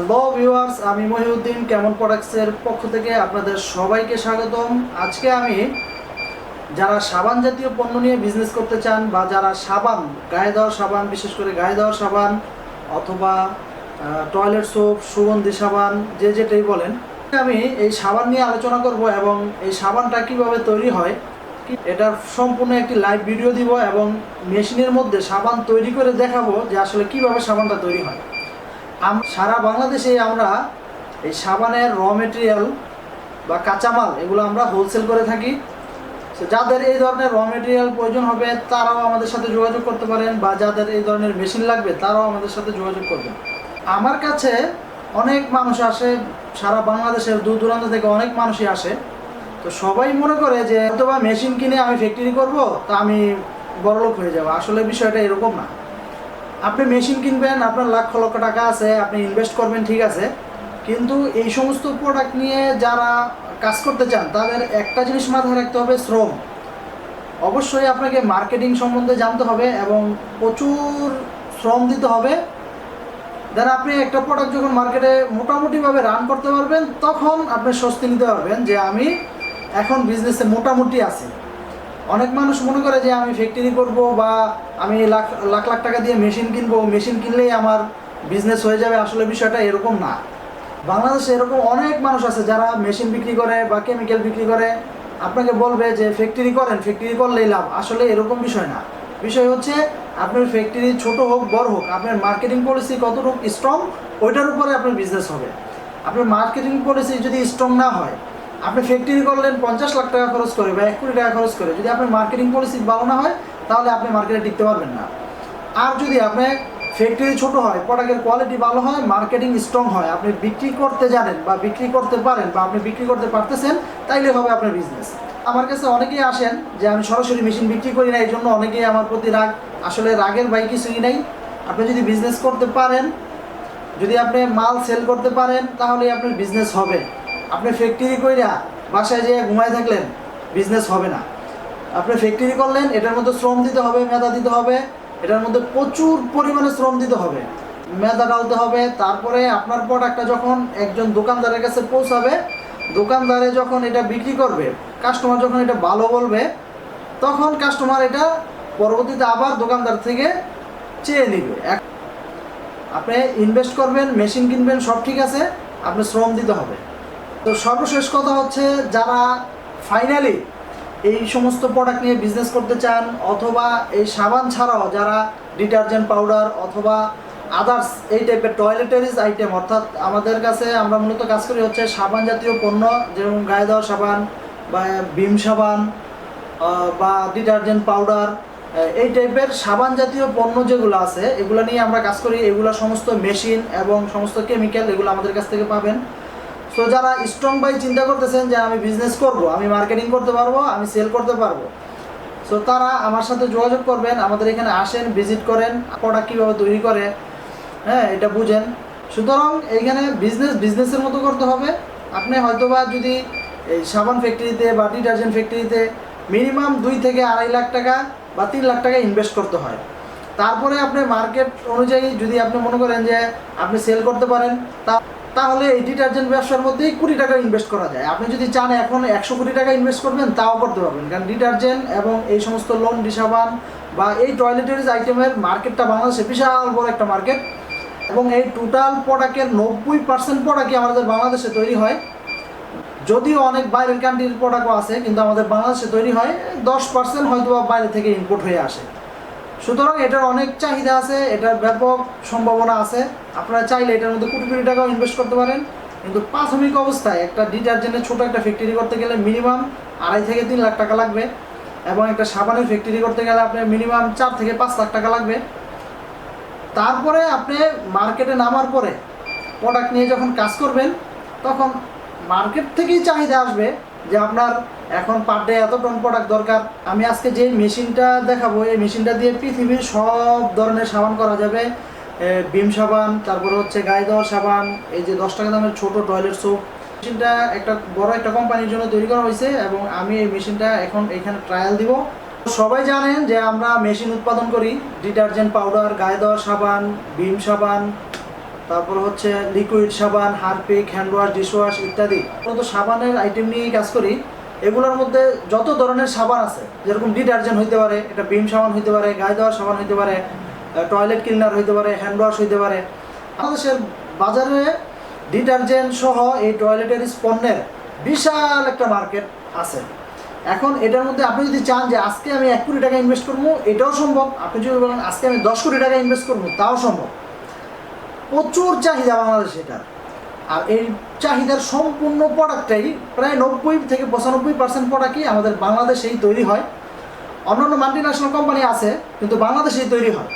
Hello viewers আমি মহিউদ্দিন কেমন প্রোডাক্টসের পক্ষ থেকে আপনাদের সবাইকে স্বাগতম। আজকে আমি যারা সাবান জাতীয় পণ্য নিয়ে বিজনেস করতে চান বা যারা সাবান, গায়ে দেওয়ার সাবান, বিশেষ করে গায়ে দেওয়ার সাবান, অথবা টয়লেট সোপ সুগন্ধি সাবান, যে যেটাই বলেন, আমি এই সাবান নিয়ে আলোচনা করব এবং এই সাবানটা কীভাবে তৈরি হয় এটার সম্পূর্ণ একটি লাইভ ভিডিও দিব এবং মেশিনের মধ্যে সাবান তৈরি করে দেখাবো যে আসলে কীভাবে সাবানটা তৈরি হয়। সারা বাংলাদেশে আমরা এই সাবানের র মেটেরিয়াল বা কাঁচামাল এগুলো আমরা হোলসেল করে থাকি। যাদের এই ধরনের র মেটেরিয়াল প্রয়োজন হবে, তারাও আমাদের সাথে যোগাযোগ করতে পারেন বা যাদের এই ধরনের মেশিন লাগবে, তারাও আমাদের সাথে যোগাযোগ করবেন। আমার কাছে অনেক মানুষ আসে, সারা বাংলাদেশের দূর দূরান্ত থেকে অনেক মানুষই আসে। তো সবাই মনে করে যে অথবা মেশিন কিনে আমি ফ্যাক্টরি করব, তা আমি বড়লোক হয়ে যাব। আসলে বিষয়টা এরকম না। আপনি মেশিন কিনবেন, আপনার লাখ লক্ষ টাকা আছে, আপনি ইনভেস্ট করবেন, ঠিক আছে। কিন্তু এই সমস্ত প্রোডাক্ট নিয়ে যারা কাজ করতে চান, তাদের একটা জিনিস মাথায় রাখতে হবে, শ্রম। অবশ্যই আপনাকে মার্কেটিং সম্বন্ধে জানতে হবে এবং প্রচুর শ্রম দিতে হবে। দেন আপনি একটা প্রোডাক্ট যখন মার্কেটে মোটামুটিভাবে রান করতে পারবেন, তখন আপনি স্বস্তি নিতে পারবেন যে আমি এখন বিজনেসে মোটামুটি আছি। অনেক মানুষ মনে করে যে আমি ফ্যাক্টরি করব বা আমি লাখ লাখ লাখ টাকা দিয়ে মেশিন কিনবো মেশিন কিনলেই আমার বিজনেস হয়ে যাবে। আসলে বিষয়টা এরকম না। বাংলাদেশে এরকম অনেক মানুষ আছে যারা মেশিন বিক্রি করে বা কেমিক্যাল বিক্রি করে। আপনাকে বলবে যে ফ্যাক্টরি করেন ফ্যাক্টরি করলেই লাভ। আসলে এরকম বিষয় না। বিষয় হচ্ছে আপনার ফ্যাক্টরি ছোট হোক, বড় হোক, আপনার মার্কেটিং পলিসি কতটুকু স্ট্রং ওইটার উপরে আপনার বিজনেস হবে। আপনার মার্কেটিং পলিসি যদি স্ট্রং না হয় আপনি ফ্যাক্টরি করলেন পঞ্চাশ লাখ টাকা খরচ করে বা এক কোটি টাকা খরচ করে, যদি আপনার মার্কেটিং পলিসি ভালো না হয়, তাহলে আপনি মার্কেটে টিকতে পারবেন না। আর যদি আপনি ফ্যাক্টরি ছোট হয় প্রোডাক্টের কোয়ালিটি ভালো হয় মার্কেটিং স্ট্রং হয়, আপনি বিক্রি করতে জানেন বা বিক্রি করতে পারেন বা আপনি বিক্রি করতে পারতেছেন, তাইলে হবে আপনার বিজনেস আমার কাছে অনেকেই আসেন যে, আমি সরাসরি মেশিন বিক্রি করি না এই জন্য অনেকেই আমার প্রতি রাগ। আসলে রাগের বাই কিছুই নাই। আপনি যদি বিজনেস করতে পারেন, যদি আপনি মাল সেল করতে পারেন তাহলে আপনার বিজনেস হবে। আপনি ফ্যাক্টরি কইরা বাসায় যেয়ে ঘুমায় থাকলেন বিজনেস হবে না। আপনি ফ্যাক্টরি করলেন, এটার মধ্যে শ্রম দিতে হবে, মেধা দিতে হবে, এটার মধ্যে প্রচুর পরিমাণে শ্রম দিতে হবে। মেধা ডালতে হবে, তারপরে আপনার প্রোডাক্টটা যখন একজন দোকানদারের কাছে পৌঁছাবে, দোকানদারে যখন এটা বিক্রি করবে কাস্টমার যখন এটা ভালো বলবে, তখন কাস্টমার এটা পরবর্তীতে আবার দোকানদার থেকে চেয়ে নিবে। আপনি ইনভেস্ট করবেন মেশিন কিনবেন, সব ঠিক আছে, আপনি শ্রম দিতে হবে। তো সর্বশেষ কথা হচ্ছে যারা ফাইনালি এই সমস্ত প্রোডাক্ট নিয়ে বিজনেস করতে চান, অথবা এই সাবান ছাড়াও যারা ডিটারজেন্ট পাউডার অথবা আদার্স এই টাইপের টয়লেটারিজ আইটেম অর্থাৎ আমাদের কাছে আমরা মূলত কাজ করি হচ্ছে সাবান জাতীয় পণ্য যেমন গায়ে দেওয়া সাবান বা ভীম সাবান বা ডিটারজেন্ট পাউডার এই টাইপের সাবান জাতীয় পণ্য যেগুলো আছে, এগুলো নিয়ে আমরা কাজ করি। এগুলো সমস্ত মেশিন এবং সমস্ত কেমিক্যাল এগুলো আমাদের কাছ থেকে পাবেন। সো যারা স্ট্রং বাই চিন্তা করতেছেন যে আমি বিজনেস করব, আমি মার্কেটিং করতে পারব, আমি সেল করতে পারব। সো তারা আমার সাথে যোগাযোগ করবেন, আমাদের এখানে আসেন ভিজিট করেন প্রোডাক্ট কীভাবে তৈরি করে হ্যাঁ এটা বুঝেন। সুতরাং এইখানে বিজনেস বিজনেসের মতো করতে হবে। আপনি হয়তোবা যদি এই সাবান ফ্যাক্টরিতে বা ডিটারজেন্ট ফ্যাক্টরিতে মিনিমাম দুই থেকে আড়াই লাখ টাকা বা তিন লাখ টাকা ইনভেস্ট করতে হয়। তারপরে আপনি মার্কেট অনুযায়ী যদি আপনি মনে করেন যে আপনি সেল করতে পারেন, তা তাহলে এই ডিটারজেন্ট ব্যবসার মধ্যেই কোটি টাকা ইনভেস্ট করা যায়। আপনি যদি চান এখন একশো কোটি টাকা ইনভেস্ট করবেন, তাও করতে পারবেন। কারণ ডিটারজেন্ট এবং এই সমস্ত লোন ডিসাবান বা এই টয়লেটারিজ আইটেমের মার্কেটটা বাংলাদেশে বিশাল বড় একটা মার্কেট। এবং এই টোটাল প্রোডাক্টের নব্বই পার্সেন্ট প্রোডাক্টই আমাদের বাংলাদেশে তৈরি হয়। যদিও অনেক বাইরের কান্ট্রির প্রোডাক্টও আছে, কিন্তু আমাদের বাংলাদেশে তৈরি হয়। দশ পার্সেন্ট হয়তো বাইরে থেকে ইম্পোর্ট হয়ে আসে। সুতরাং এটার অনেক চাহিদা আছে, এটার ব্যাপক সম্ভাবনা আছে। আপনারা চাইলে এটার মধ্যে কোটি কোটি টাকাও ইনভেস্ট করতে পারেন। কিন্তু প্রাথমিক অবস্থায় একটা ডিটারজেন্টের ছোটো একটা ফ্যাক্টরি করতে গেলে মিনিমাম আড়াই থেকে তিন লাখ টাকা লাগবে এবং একটা সাবানের ফ্যাক্টরি করতে গেলে আপনার মিনিমাম চার থেকে পাঁচ লাখ টাকা লাগবে। তারপরে আপনি মার্কেটে নামার পরে প্রোডাক্ট নিয়ে যখন কাজ করবেন, তখন মার্কেট থেকেই চাহিদা আসবে যে আপনার এখন পার ডে এত টন প্রোডাক্ট দরকার, আমি আজকে যে মেশিনটা দেখাবো, এই মেশিনটা দিয়ে পৃথিবীর সব ধরনের সাবান করা যাবে। বিম সাবান, তারপরে হচ্ছে গায়ে দেওয়ার সাবান, এই যে দশ টাকা দামের ছোট টয়লেট সোপ মেশিনটা একটা বড় একটা কোম্পানির জন্য তৈরি করা হয়েছে এবং আমি এই মেশিনটা এখন এখানে ট্রায়াল দিব। সবাই জানেন যে আমরা মেশিন উৎপাদন করি ডিটারজেন্ট পাউডার গায়ে দেওয়ার সাবান বিম সাবান তারপর হচ্ছে লিকুইড সাবান, হারপিক হ্যান্ড ওয়াশ ডিশওয়াশ ইত্যাদি। মূলত সাবানের আইটেম নিয়েই কাজ করি। এগুলোর মধ্যে যত ধরনের সাবান আছে, যেরকম ডিটারজেন্ট হইতে পারে এটা বিম সাবান হইতে পারে, গায়ে দেওয়ার সাবান হইতে পারে টয়লেট ক্লিনার হইতে পারে হ্যান্ড ওয়াশ হইতে পারে। বাংলাদেশের বাজারে ডিটারজেন্ট সহ এই টয়লেটারিজ পণ্যের বিশাল একটা মার্কেট আছে। এখন এটার মধ্যে আপনি যদি চান যে আজকে আমি এক কোটি টাকা ইনভেস্ট করব, এটাও সম্ভব। আপনি যদি বলেন, আজকে আমি দশ কোটি টাকা ইনভেস্ট করব তাও সম্ভব। প্রচুর চাহিদা বাংলাদেশে এটা আর এই চাহিদার সম্পূর্ণ প্রোডাক্টটাই প্রায় নব্বই থেকে পঁচানব্বই পার্সেন্ট প্রোডাক্টই আমাদের বাংলাদেশেই তৈরি হয়। অন্যান্য মাল্টি ন্যাশনাল কোম্পানি আছে, কিন্তু বাংলাদেশেই তৈরি হয়।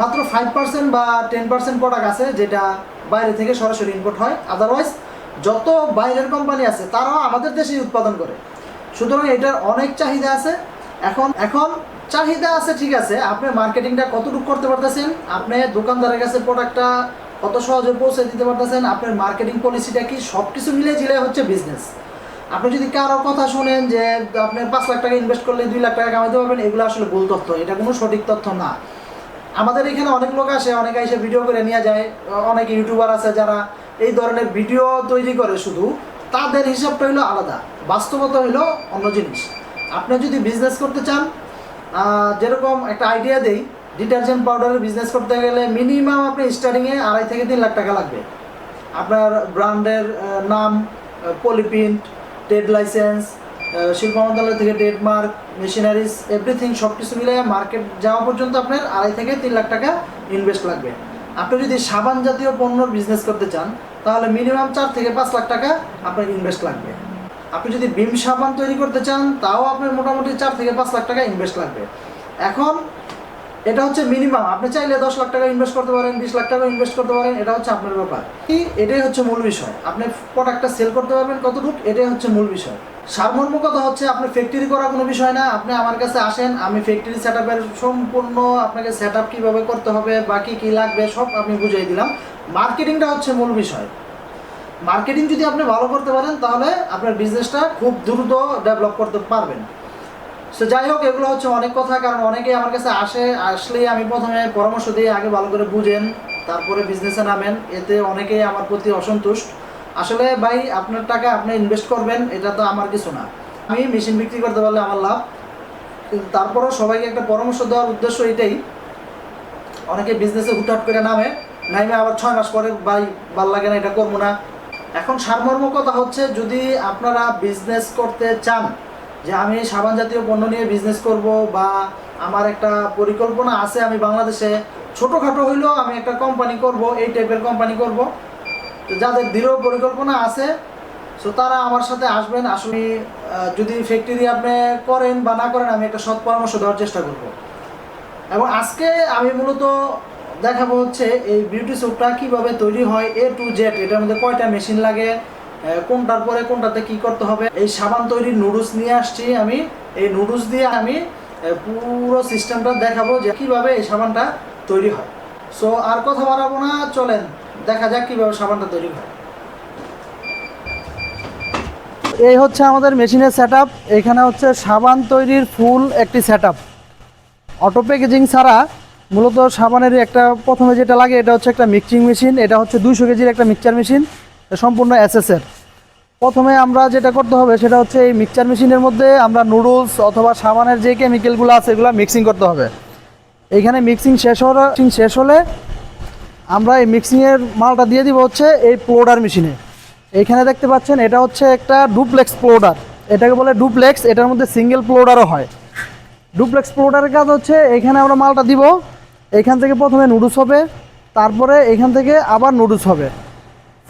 মাত্র ফাইভ পার্সেন্ট বা টেন পার্সেন্ট প্রোডাক্ট আছে, যেটা বাইরে থেকে সরাসরি ইম্পোর্ট হয়। আদারওয়াইজ যত বাইরের কোম্পানি আছে, তারাও আমাদের দেশেই উৎপাদন করে। সুতরাং এটার অনেক চাহিদা আছে। এখন এখন চাহিদা আছে, ঠিক আছে। আপনি মার্কেটিংটা কতটুকু করতে পারতেছেন? আপনি দোকানদারের কাছে প্রোডাক্টটা কত সহজে পৌঁছে দিতে পারতেছেন? আপনার মার্কেটিং পলিসিটা কি সব কিছু মিলিয়ে ঝিলে হচ্ছে বিজনেস আপনি যদি কারও কথা শুনেন যে আপনি পাঁচ লাখ টাকা ইনভেস্ট করলে দুই লাখ টাকা কামাইতে পারবেন, এগুলো আসলে ভুল তথ্য। এটা কোনো সঠিক তথ্য না। আমাদের এখানে অনেক লোক আসে, অনেকে এসে ভিডিও করে নিয়ে যায়। অনেক ইউটিউবার আছে যারা এই ধরনের ভিডিও তৈরি করে শুধু। তাদের হিসাবটা হলো আলাদা। বাস্তবতা হলো অন্য জিনিস। আপনি যদি বিজনেস করতে চান যেরকম একটা আইডিয়া দেই ডিটারজেন্ট পাউডারের বিজনেস করতে গেলে মিনিমাম আপনি স্টার্টিংয়ে আড়াই থেকে তিন লাখ টাকা লাগবে। আপনার ব্র্যান্ডের নাম পলিপ্রিন্ট ট্রেড লাইসেন্স শিল্প মন্ত্রণালয় থেকে ট্রেডমার্ক মেশিনারিজ এভরিথিং সব কিছু মিলে মার্কেট যাওয়া পর্যন্ত আপনার আড়াই থেকে তিন লাখ টাকা ইনভেস্ট লাগবে। আপনি যদি সাবান জাতীয় পণ্যর বিজনেস করতে চান, তাহলে মিনিমাম চার থেকে পাঁচ লাখ টাকা আপনার ইনভেস্ট লাগবে। আপনি যদি বিম সাবান তৈরি করতে চান, তাও আপনার মোটামুটি চার থেকে পাঁচ লাখ টাকা ইনভেস্ট লাগবে। এখন এটা হচ্ছে মিনিমাম আপনি চাইলে দশ লাখ টাকা ইনভেস্ট করতে পারেন, বিশ লাখ টাকা ইনভেস্ট করতে পারেন, এটা হচ্ছে আপনার ব্যাপার। এটাই হচ্ছে মূল বিষয়। আপনি প্রোডাক্টটা সেল করতে পারবেন কতটুকু, এটাই হচ্ছে মূল বিষয়। সারমর্ম কথা হচ্ছে, আপনি ফ্যাক্টরি করা কোনো বিষয় না। আপনি আমার কাছে আসেন, আমি ফ্যাক্টরি সেট সম্পূর্ণ আপনাকে সেট আপ কীভাবে করতে হবে, বা কী কী লাগবে, সব আমি বুঝিয়ে দিলাম। মার্কেটিংটা হচ্ছে মূল বিষয়। মার্কেটিং যদি আপনি ভালো করতে পারেন, তাহলে আপনার বিজনেসটা খুব দ্রুত ডেভেলপ করতে পারবেন। সো যাই হোক এগুলো হচ্ছে অনেক কথা, কারণ অনেকেই আমার কাছে আসে, আসলেই আমি প্রথমে পরামর্শ দিই, আগে ভালো করে বুঝেন, তারপরে বিজনেসে নামেন, এতে অনেকেই আমার প্রতি অসন্তুষ্ট। আসলে ভাই, আপনার টাকা আপনি ইনভেস্ট করবেন, এটা তো আমার কিছু না। আমি মেশিন বিক্রি করতে পারলে আমার লাভ। কিন্তু তারপরেও সবাইকে একটা পরামর্শ দেওয়ার উদ্দেশ্য এটাই। অনেকে বিজনেসে হুটহাট করে নামে, নাইমে আবার ছয় মাস পরে, ভাই, ভালো লাগে না, এটা করব না। এখন সারমর্ম কথা হচ্ছে, যদি আপনারা বিজনেস করতে চান যে আমি সাবান জাতীয় পণ্য নিয়ে বিজনেস করব বা আমার একটা পরিকল্পনা আছে আমি বাংলাদেশে ছোটোখাটো হইলেও আমি একটা কোম্পানি করব, এই টাইপের কোম্পানি করব। তো যাদের দৃঢ় পরিকল্পনা আছে সো তারা আমার সাথে আসবেন। আসলে যদি ফ্যাক্টরি আপনি করেন বা না করেন, আমি একটা সৎ পরামর্শ দেওয়ার চেষ্টা করব। এবং আজকে আমি মূলত দেখাবো হচ্ছে এই বিউটি সোপটা কীভাবে তৈরি হয় এ টু জেড এটার মধ্যে কয়টা মেশিন লাগে কোনটার পরে কোনটাতে কি করতে হবে? এই সাবান তৈরির নুডলস নিয়ে আসছি আমি। এই নুডলস দিয়ে আমি পুরো সিস্টেমটা দেখাবো যে কীভাবে এই সাবানটা তৈরি হয়। সো আর কথা বাড়াবো না, চলেন, দেখা যাক কীভাবে সাবানটা তৈরি হয়। এই হচ্ছে আমাদের মেশিনের সেট এখানে হচ্ছে সাবান তৈরির ফুল একটি সেট অটো প্যাকেজিং ছাড়া মূলত সাবানের একটা, প্রথমে যেটা লাগে, এটা হচ্ছে একটা মিক্সিং মেশিন এটা হচ্ছে দুইশো কেজির একটা মিক্সচার মেশিন সম্পূর্ণ এসএসের প্রথমে আমরা যেটা করতে হবে সেটা হচ্ছে এই মিক্সচার মেশিনের মধ্যে আমরা নুডলস অথবা সাবানের যে কেমিক্যালগুলো আছে এগুলো মিক্সিং করতে হবে। এইখানে মিক্সিং শেষ হওয়ার মিক্সিং শেষ হলে আমরা এই মিক্সিংয়ের মালটা দিয়ে দিব হচ্ছে এই প্লোডার মেশিনে এইখানে দেখতে পাচ্ছেন এটা হচ্ছে একটা ডুপ্লেক্স প্লোডার এটাকে বলে ডুপ্লেক্স এটার মধ্যে সিঙ্গেল প্লোডারও হয়। ডুপ্লেক্স প্লোডারের কাজ হচ্ছে এখানে আমরা মালটা দিব, এখান থেকে প্রথমে নুডলস হবে, তারপরে এখান থেকে আবার নুডলস হবে।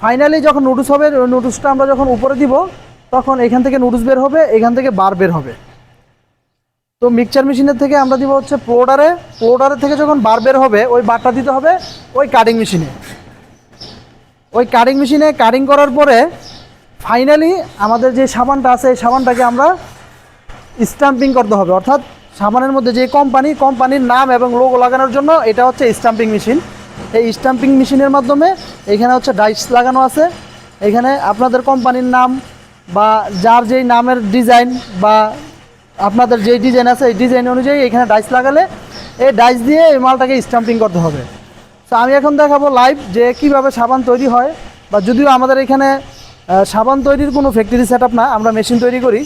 ফাইনালি যখন নুডলস হবে নুডলসটা আমরা যখন উপরে দিব, তখন এখান থেকে নুডলস বের হবে, এখান থেকে বার বের হবে। তো মিক্সচার মেশিনের থেকে আমরা দিব হচ্ছে প্লোডারে প্লোডারের থেকে যখন বার বের হবে, ওই বারটা দিতে হবে ওই কাটিং মেশিনে ওই কাটিং মেশিনে কাটিং করার পরে ফাইনালি আমাদের যে সাবানটা আছে, এই সাবানটাকে আমরা স্টাম্পিং করতে হবে। অর্থাৎ সাবানের মধ্যে যে কোম্পানি কোম্পানির নাম এবং লোগো লাগানোর জন্য এটা হচ্ছে স্টাম্পিং মেশিন এই স্টাম্পিং মেশিনের মাধ্যমে এখানে হচ্ছে ডাইস লাগানো আছে। এখানে আপনাদের কোম্পানির নাম বা যার যেই নামের ডিজাইন বা আপনাদের যেই ডিজাইন আছে, এই ডিজাইন অনুযায়ী এখানে ডাইস লাগালে এই ডাইস দিয়ে এই মালটাকে স্টাম্পিং করতে হবে। তো আমি এখন দেখাবো লাইভ যে কীভাবে সাবান তৈরি হয় বা যদিও আমাদের এখানে সাবান তৈরির কোনো ফ্যাক্টরি সেট না, আমরা মেশিন তৈরি করি।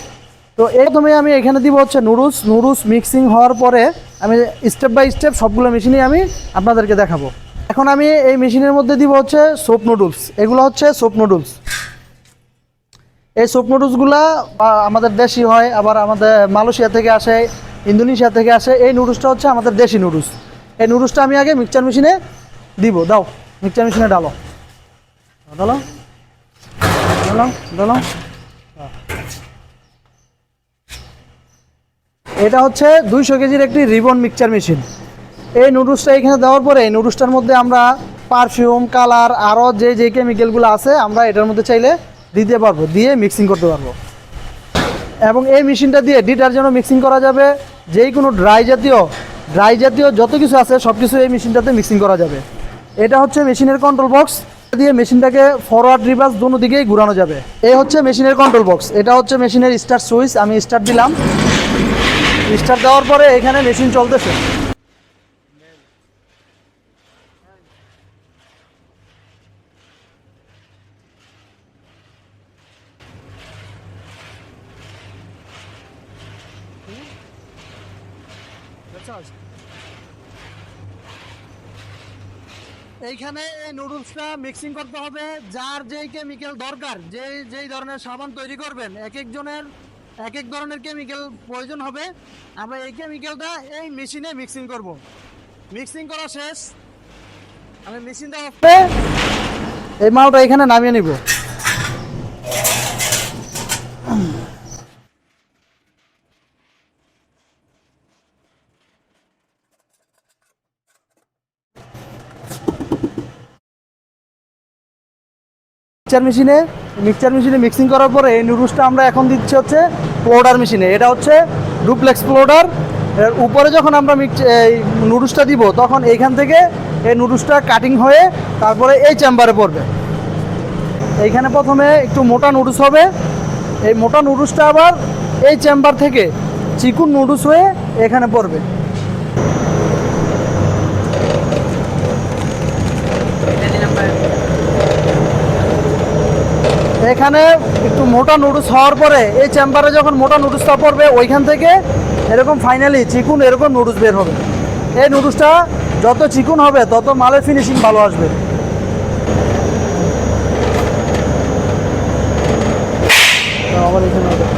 তো প্রথমে আমি এখানে দিব হচ্ছে নুডলস। নুডলস মিক্সিং হওয়ার পরে আমি স্টেপ বাই স্টেপ সবগুলো মেশিনই আমি আপনাদেরকে দেখাবো। এখন আমি এই মেশিনের মধ্যে দিব হচ্ছে সোপ নুডলস এগুলো হচ্ছে সোপ নুডলস এই সোপ নুডলসগুলা আমাদের দেশি হয়, আবার আমাদের মালয়েশিয়া থেকে আসে, ইন্দোনেশিয়া থেকে আসে, এই নুডলসটা হচ্ছে আমাদের দেশি নুডলস এই নুডলসটা আমি আগে মিক্সচার মেশিনে দিব। দাও মিক্সচার মেশিনে ডালো ডালো ডালো ডালো এটা হচ্ছে দুইশো কেজির একটি রিবন মিক্সচার মেশিন এই নুডলসটা এখানে দেওয়ার পরে এই নুডলসটার মধ্যে আমরা পারফিউম, কালার, আরও যে যে কেমিক্যালগুলো আছে, আমরা এটার মধ্যে চাইলে দিতে পারব, দিয়ে মিক্সিং করতে পারব। এবং এই মেশিনটা দিয়ে ডিটারজেন্টও মিক্সিং করা যাবে যেই কোনো ড্রাই জাতীয় ড্রাই জাতীয় যত কিছু আছে সব কিছু এই মেশিনটাতে মিক্সিং করা যাবে। এটা হচ্ছে মেশিনের কন্ট্রোল বক্স দিয়ে মেশিনটাকে ফরওয়ার্ড রিভার্স দুনো দিকেই ঘুরানো যাবে। এই হচ্ছে মেশিনের কন্ট্রোল বক্স এটা হচ্ছে মেশিনের স্টার্ট সুইচ আমি স্টার্ট দিলাম। স্টার্ট দেওয়ার পরে এখানে মেশিন চলতেছে। এইখানে নুডলসটা মিক্সিং করতে হবে। যার যেই কেমিক্যাল দরকার যে যেই ধরনের সাবান তৈরি করবেন, এক একজনের এক এক ধরনের কেমিক্যাল প্রয়োজন হবে। আমরা এই কেমিক্যালটা এই মেশিনে মিক্সিং করব। মিক্সিং করা শেষ। আমি মেশিনটা এই মালটা এখানে নামিয়ে নিব। মিক্সচার মেশিনে মিক্সচার মেশিনে মিক্সিং করার পরে এই নুডলসটা আমরা এখন দিচ্ছি হচ্ছে প্লোডার মেশিনে এটা হচ্ছে ডুপ্লেক্স প্লোডার এর উপরে যখন আমরা মিক্স এই নুডলসটা দিব, তখন এইখান থেকে এই নুডলসটা কাটিং হয়ে তারপরে এই চেম্বারে পড়বে। এইখানে প্রথমে একটু মোটা নুডলস হবে। এই মোটা নুডলসটা আবার এই চেম্বার থেকে চিকুন নুডলস হয়ে এখানে পড়বে। এখানে একটু মোটা নুডলস হওয়ার পরে এই চেম্বারে যখন মোটা নুডলসটা পড়বে, ওইখান থেকে এরকম ফাইনালি চিকুন এরকম নুডলস বের হবে। এই নুডলসটা যত চিকুন হবে, তত মালের ফিনিশিং ভালো আসবে। এখানে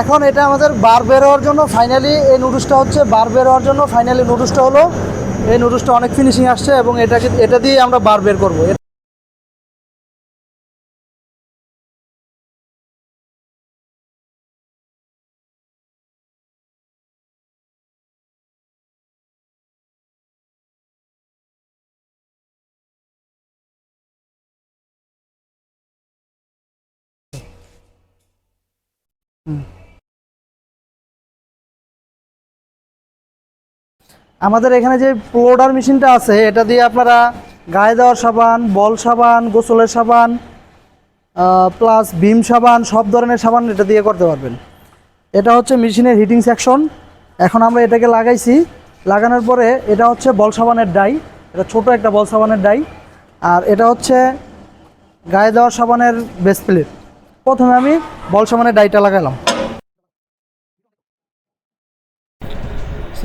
এখন এটা আমাদের বার বের হওয়ার জন্য ফাইনালি এই নুডলসটা হচ্ছে, বার বের হওয়ার জন্য ফাইনালি নুডলসটা হলো। এই নুডলসটা অনেক ফিনিশিং আসছে এবং এটাকে এটা দিয়ে আমরা বার বের করব। আমাদের এখানে যে প্লোডার মেশিনটা আছে, এটা দিয়ে আপনারা গায়ে দেওয়ার সাবান, বল সাবান, গোসলের সাবান প্লাস ভীম সাবান, সব ধরনের সাবান এটা দিয়ে করতে পারবেন। এটা হচ্ছে মেশিনের হিটিং সেকশন এখন আমরা এটাকে লাগাইছি। লাগানোর পরে এটা হচ্ছে বল সাবানের ডাই। এটা ছোট একটা বল সাবানের ডাই। আর এটা হচ্ছে গায়ে দেওয়ার সাবানের বেস প্লেট প্রথমে আমি বল সাবানের ডাইটা লাগালাম।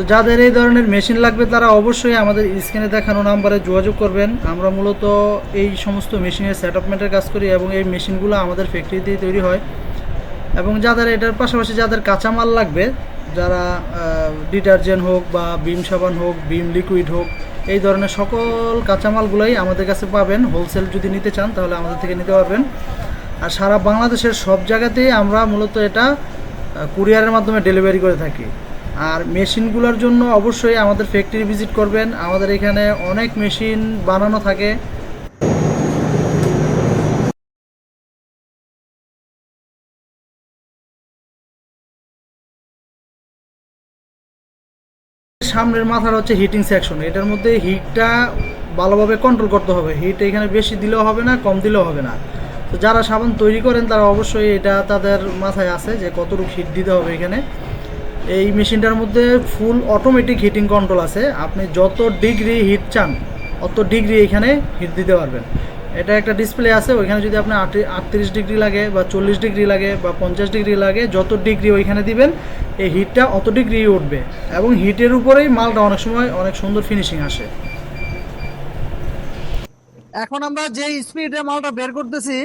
তো যাদের এই ধরনের মেশিন লাগবে, তারা অবশ্যই আমাদের স্ক্রিনে দেখানো নাম্বারে যোগাযোগ করবেন। আমরা মূলত এই সমস্ত মেশিনের সেটআপমেন্টের কাজ করি এবং এই মেশিনগুলো আমাদের ফ্যাক্টরিতেই তৈরি হয়। এবং যাদের এটার পাশাপাশি যাদের কাঁচামাল লাগবে, যারা ডিটারজেন্ট হোক বা বিম সাবান হোক বিম লিকুইড হোক, এই ধরনের সকল কাঁচামালগুলোই আমাদের কাছে পাবেন। হোলসেল যদি নিতে চান, তাহলে আমাদের থেকে নিতে পারবেন। আর সারা বাংলাদেশের সব জায়গাতেই আমরা মূলত এটা কুরিয়ারের মাধ্যমে ডেলিভারি করে থাকি। আর মেশিনগুলোর জন্য অবশ্যই আমাদের ফ্যাক্টরি ভিজিট করবেন। আমাদের এখানে অনেক মেশিন বানানো থাকে। সামনের মাথার হচ্ছে হিটিং সেকশন এটার মধ্যে হিটটা ভালোভাবে কন্ট্রোল করতে হবে। হিট এখানে বেশি দিলেও হবে না, কম দিলেও হবে না। তো যারা সাবান তৈরি করেন, তারা অবশ্যই এটা তাদের মাথায় আছে যে কতটুকু হিট দিতে হবে এখানে। এই মেশিনটার মধ্যে ফুল অটোমেটিক হিটিং কন্ট্রোল আছে। আপনি যত ডিগ্রি হিট চান, অত ডিগ্রি এখানে হিট দিতে পারবেন। এটা একটা ডিসপ্লে আছে, ওইখানে যদি আপনি আটত্রিশ ডিগ্রি লাগে বা চল্লিশ ডিগ্রি লাগে বা পঞ্চাশ ডিগ্রি লাগে, যত ডিগ্রি ওইখানে দিবেন, এই হিটটা অত ডিগ্রি উঠবে। এবং হিটের উপরেই মালটা অনেক সময় অনেক সুন্দর ফিনিশিং আসে। এখন আমরা যে স্পিডে মালটা বের করতেছি,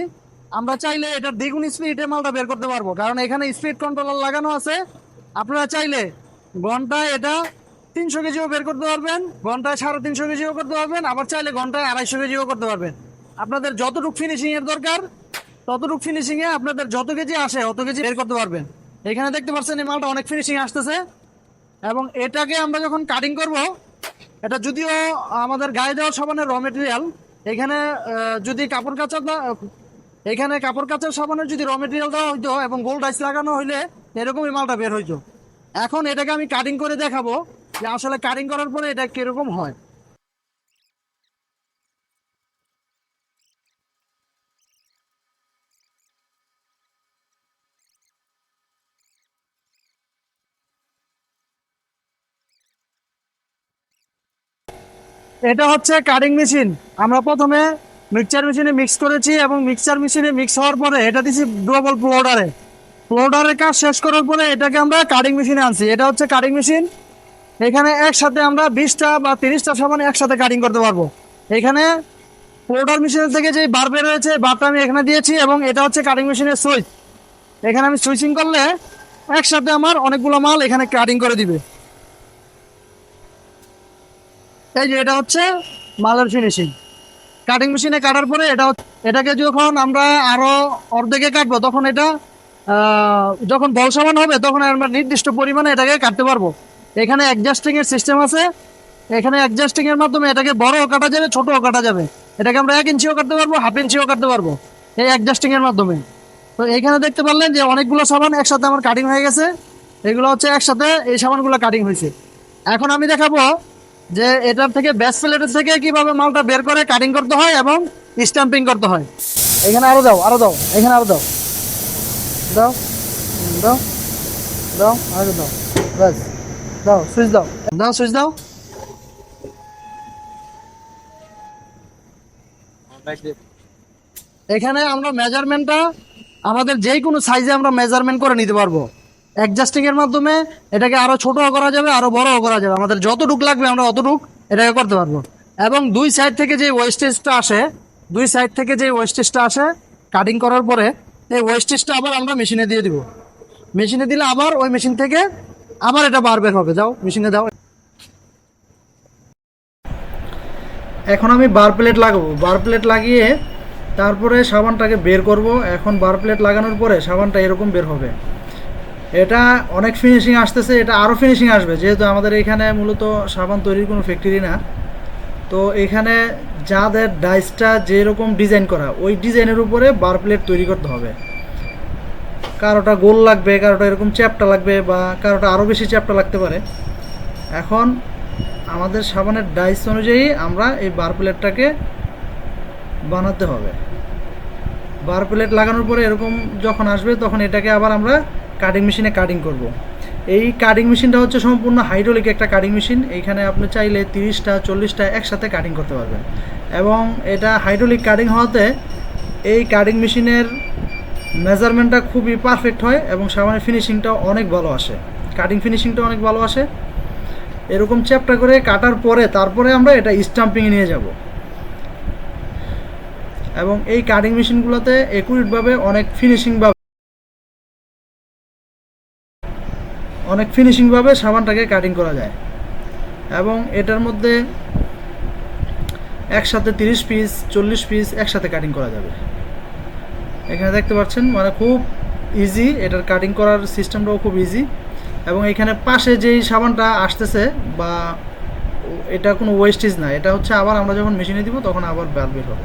আমরা চাইলে এটা দ্বিগুণ স্পিডে মালটা বের করতে পারব। কারণ এখানে স্পিড কন্ট্রোলার লাগানো আছে আপনারা চাইলে ঘন্টায় এটা তিনশো কেজিও বের করতে পারবেন, ঘন্টায় সাড়ে তিনশো কেজিও করতে পারবেন, আবার চাইলে ঘন্টায় আড়াইশো কেজিও করতে পারবেন। আপনাদের যতটুকু ফিনিশিং এর দরকার, ততটুকু ফিনিশিং এ আপনাদের যত কেজি আসে অত কেজি বের করতে পারবেন। এখানে দেখতে পাচ্ছেন এই মালটা অনেক ফিনিশিং আসতেছে। এবং এটাকে আমরা যখন কাটিং করব, এটা যদিও আমাদের গায়ে দেওয়া সাবানের র মেটেরিয়াল এখানে যদি কাপড় কাচা এখানে কাপড় কাচার সাবানের যদি র মেটেরিয়াল দেওয়া হইতো এবং গোল্ড ডাইস লাগানো হইলে এরকমই মালটা বের হইতো। এখন এটাকে আমি কাটিং করে দেখাবো যে আসলে কাটিং করার পরে এটা কীরকম হয়। এটা হচ্ছে কাটিং মেশিন আমরা প্রথমে মিক্সচার মেশিনে মিক্স করেছি এবং মিক্সচার মেশিনে মিক্স হওয়ার পরে এটা দিছি ডবল প্লোডারে প্লোডারের কাজ শেষ করার পরে এটাকে আমরা কাটিং মেশিনে আনছি। এটা হচ্ছে কাটিং মেশিন এখানে একসাথে আমরা বিশটা বা তিরিশটা সাবান একসাথে কাটিং করতে পারব। এখানে প্লোডার মেশিনের থেকে যে বার বের হয়েছে বারটা আমি এখানে দিয়েছি এবং এটা হচ্ছে কাটিং মেশিনের সুইচ এখানে আমি সুইচিং করলে একসাথে আমার অনেকগুলো মাল এখানে কাটিং করে দিবে। এই যে এটা হচ্ছে মালের ফিনিশিং কাটিং মেশিনে কাটার পরে এটা এটাকে যখন আমরা আরও অর্ধেকে কাটবো, তখন এটা যখন বল সমান হবে, তখন আমরা নির্দিষ্ট পরিমাণে এটাকে কাটতে পারব। এখানে অ্যাডজাস্টিং এর সিস্টেম আছে। এখানে অ্যাডজাস্টিং এর মাধ্যমে এটাকে বড়ও কাটা যাবে, ছোটও কাটা যাবে। এটাকে আমরা এক ইঞ্চিও কাটতে পারব হাফ ইঞ্চিও কাটতে পারব এই অ্যাডজাস্টিং এর মাধ্যমে। তো এখানে দেখতে পারলেন যে অনেকগুলো সাবান একসাথে আমার কাটিং হয়ে গেছে। এগুলো হচ্ছে একসাথে এই সাবানগুলো কাটিং হয়েছে। এখন আমি দেখাবো যে এটার থেকে ব্যাস প্লেটের থেকে কীভাবে মালটা বের করে কাটিং করতে হয় এবং স্ট্যাম্পিং করতে হয়। এখানে আরও দাও আরও দাও, এখানে আরও দাও। দাও দাও দাও আরও দাও দাও, সুইচ দাও। দাও, সুইচ দাও। এখানে আমরা মেজারমেন্টটা আমাদের যে কোনো সাইজে আমরা মেজারমেন্ট করে নিতে পারব। অ্যাডজাস্টিং এর মাধ্যমে এটাকে আরও ছোটও করা যাবে, আরও বড়ও করা যাবে। আমাদের যতটুক লাগবে আমরা অতটুক এটাকে করতে পারব। এবং দুই সাইড থেকে যে ওয়েস্টেজটা আসে, দুই সাইড থেকে যে ওয়েস্টেজটা আসে কাটিং করার পরে এই ওয়েস্টেজটা আবার আমরা মেশিনে দিয়ে দিব। মেশিনে দিলে আবার ওই মেশিন থেকে আবার এটা বার বের হবে। যাও মেশিনে দাও। এখন আমি বার প্লেট লাগাবো। বার প্লেট লাগিয়ে তারপরে সাবানটাকে বের করব। এখন বার প্লেট লাগানোর পরে সাবানটা এরকম বের হবে। এটা অনেক ফিনিশিং আসতেছে। এটা আরও ফিনিশিং আসবে। যেহেতু আমাদের এখানে মূলত সাবান তৈরির কোনো ফ্যাক্টরি না। তো এখানে যাদের ডাইসটা যেরকম ডিজাইন করা, ওই ডিজাইনের উপরে বার প্লেট তৈরি করতে হবে। কারোটা গোল লাগবে, কারোটা এরকম চ্যাপটা লাগবে বা কারোটা আরও বেশি চ্যাপটা লাগতে পারে। এখন আমাদের সাবানের ডাইস অনুযায়ী আমরা এই বার প্লেটটাকে বানাতে হবে। বার প্লেট লাগানোর পরে এরকম যখন আসবে, তখন এটাকে আবার আমরা কাটিং মেশিনে কাটিং করব। এই কাটিং মেশিনটা হচ্ছে সম্পূর্ণ হাইড্রোলিক একটা কাটিং মেশিন এইখানে আপনি চাইলে তিরিশটা, চল্লিশটা একসাথে কাটিং করতে পারবেন। এবং এটা হাইড্রোলিক কাটিং হওয়াতে এই কাটিং মেশিনের মেজারমেন্টটা খুবই পারফেক্ট হয় এবং সাবানের ফিনিশিংটাও অনেক ভালো আসে। কাটিং ফিনিশিংটা অনেক ভালো আসে। এরকম চ্যাপটা করে কাটার পরে তারপরে আমরা এটা স্টাম্পিংয়ে নিয়ে যাব। এবং এই কাটিং মেশিনগুলোতে একুরেটভাবে অনেক ফিনিশিংভাবে অনেক ফিনিশিংভাবে সাবানটাকে কাটিং করা যায়। এবং এটার মধ্যে একসাথে তিরিশ পিস চল্লিশ পিস একসাথে কাটিং করা যাবে। এখানে দেখতে পাচ্ছেন মানে খুব ইজি এটার কাটিং করার সিস্টেমটাও খুব ইজি এবং এখানে পাশে যেই সাবানটা আসতেছে বা এটা কোনো ওয়েস্টেজ না, এটা হচ্ছে আবার আমরা যখন মেশিনে দিব তখন আবার বার হবে।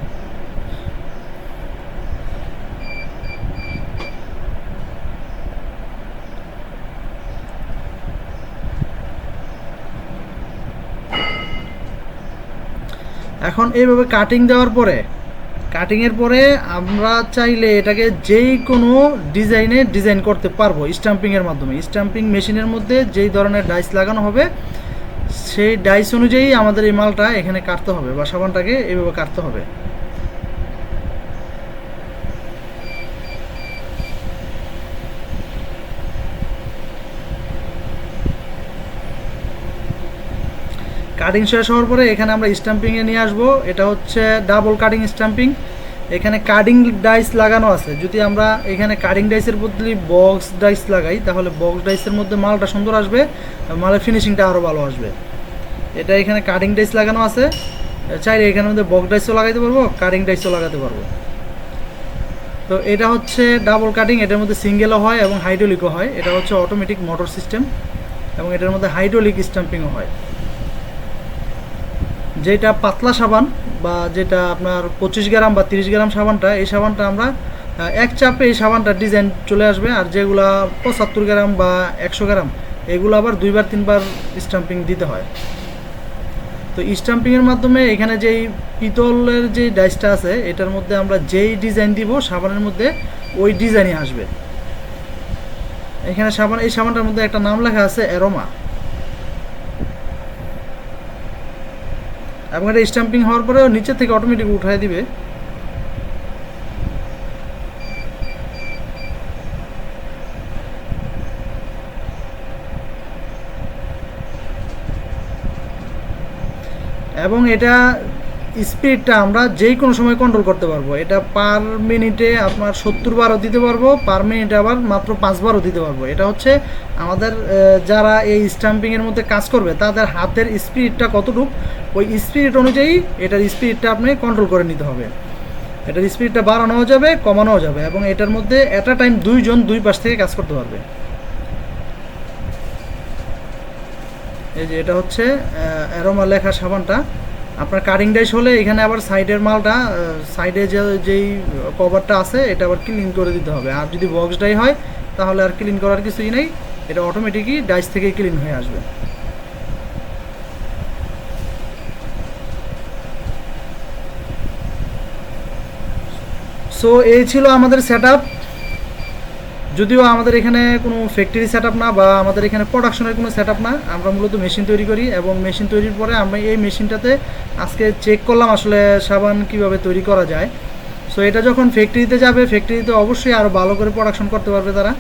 এখন এইভাবে কাটিং দেওয়ার পরে কাটিংয়ের পরে আমরা চাইলে এটাকে যেই কোনো ডিজাইনে ডিজাইন করতে পারব স্টাম্পিংয়ের মাধ্যমে। স্ট্যাম্পিং মেশিনের মধ্যে যেই ধরনের ডাইস লাগানো হবে, সেই ডাইস অনুযায়ী আমাদের এই মালটা এখানে কাটতে হবে বা সাবানটাকে এইভাবে কাটতে হবে। কাটিং শেষ হওয়ার পরে এখানে আমরা স্টাম্পিংয়ে নিয়ে আসব। এটা হচ্ছে ডাবল কাটিং স্টাম্পিং এখানে কাটিং ডাইস লাগানো আছে। যদি আমরা এখানে কাটিং ডাইসের বদলে বক্স ডাইস লাগাই, তাহলে বক্স ডাইসের মধ্যে মালটা সুন্দর আসবে মালের ফিনিশিংটা আরও ভালো আসবে। এটা এখানে কাটিং ডাইস লাগানো আছে। চাইলে এখানের মধ্যে বক্স ডাইসও লাগাইতে পারব কাটিং ডাইসও লাগাতে পারব। তো এটা হচ্ছে ডাবল কাটিং এটার মধ্যে সিঙ্গেলও হয় এবং হাইড্রোলিকও হয়। এটা হচ্ছে অটোমেটিক মোটর সিস্টেম এবং এটার মধ্যে হাইড্রোলিক স্টাম্পিংও হয়। যেটা পাতলা সাবান বা যেটা আপনার পঁচিশ গ্রাম বা তিরিশ গ্রাম সাবানটা, এই সাবানটা আমরা এক চাপে এই সাবানটা ডিজাইন চলে আসবে। আর যেগুলা পঁচাত্তর গ্রাম বা একশো গ্রাম, এগুলো আবার দুইবার, তিনবার স্টাম্পিং দিতে হয়। তো স্টাম্পিংয়ের মাধ্যমে এখানে যেই পিতলের যে ডাইসটা আছে, এটার মধ্যে আমরা যেই ডিজাইন দিব, সাবানের মধ্যে ওই ডিজাইনই আসবে। এখানে সাবান, এই সাবানটার মধ্যে একটা নাম লেখা আছে, অ্যারোমা। এবং এটা স্ট্যাম্পিং হওয়ার পরে নিচে থেকে অটোমেটিক উঠায় দিবে। এবং এটা স্পিডটা আমরা যেই কোনো সময় কন্ট্রোল করতে পারব। এটা পার মিনিটে আপনার সত্তর বারও দিতে পারব পার মিনিটে আবার মাত্র পাঁচবারও দিতে পারব। এটা হচ্ছে আমাদের যারা এই স্ট্যাম্পিংয়ের মধ্যে কাজ করবে, তাদের হাতের স্পিডটা কতটুকু, ওই স্পিড অনুযায়ী এটার স্পিডটা আপনি কন্ট্রোল করে নিতে হবে। এটার স্পিডটা বাড়ানোও যাবে, কমানোও যাবে এবং এটার মধ্যে অ্যাট টাইম দুইজন দুই পাশ থেকে কাজ করতে পারবে। এই যে এটা হচ্ছে অ্যারোমা লেখা সাবানটা। আপনার কাটিং ডাইস হলে এখানে আবার সাইডের মালটা সাইডে যে, যেই কভারটা আছে, এটা আবার ক্লিন করে দিতে হবে। আর যদি বক্স ডাই হয়, তাহলে আর ক্লিন করার কিছুই নেই। এটা অটোমেটিকই ডাইস থেকে ক্লিন হয়ে আসবে। সো এই ছিল আমাদের সেট যদিও আমাদের এখানে কোনো ফ্যাক্টরি সেট না বা আমাদের এখানে প্রোডাকশনের কোনো সেট না, আমরা মূলত মেশিন তৈরি করি এবং মেশিন তৈরির পরে আমরা এই মেশিনটাতে আজকে চেক করলাম আসলে সাবান কীভাবে তৈরি করা যায়। সো এটা যখন ফ্যাক্টরিতে যাবে ফ্যাক্টরিতে অবশ্যই আরও ভালো করে প্রোডাকশন করতে পারবে তারা।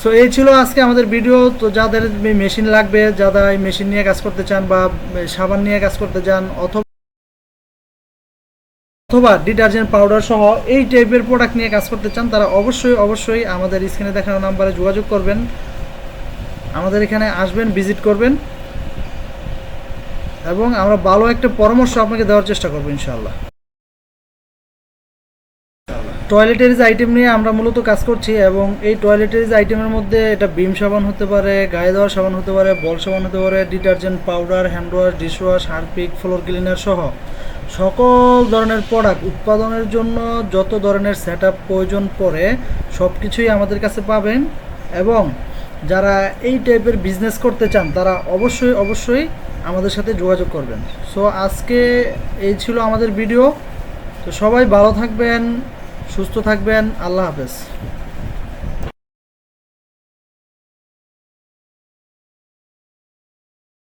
সো এই ছিল আজকে আমাদের ভিডিও তো যাদের মেশিন লাগবে, যারা এই মেশিন নিয়ে কাজ করতে চান বা সাবান নিয়ে কাজ করতে চান অথবা অথবা ডিটারজেন্ট পাউডার সহ এই টাইপের প্রোডাক্ট নিয়ে কাজ করতে চান, তারা অবশ্যই অবশ্যই আমাদের স্ক্রিনে দেখানো নাম্বারে যোগাযোগ করবেন। আমাদের এখানে আসবেন ভিজিট করবেন। এবং আমরা ভালো একটা পরামর্শ আপনাকে দেওয়ার চেষ্টা করব, ইনশাআল্লাহ। টয়লেটারিজ আইটেম নিয়ে আমরা মূলত কাজ করছি এবং এই টয়লেটারিজ আইটেমের মধ্যে এটা বিম সাবান হতে পারে, গায়ে দেওয়ার সাবান হতে পারে, বল সাবান হতে পারে detergent powder hand wash dish wash Harpic floor cleaner সহ সকল ধরনের প্রোডাক্ট উৎপাদনের জন্য যত ধরনের সেট প্রয়োজন পড়ে সব কিছুই আমাদের কাছে পাবেন। এবং যারা এই টাইপের বিজনেস করতে চান, তারা অবশ্যই অবশ্যই আমাদের সাথে যোগাযোগ করবেন। সো আজকে এই ছিল আমাদের ভিডিও তো সবাই ভালো থাকবেন, সুস্থ থাকবেন। আল্লাহ হাফেজ।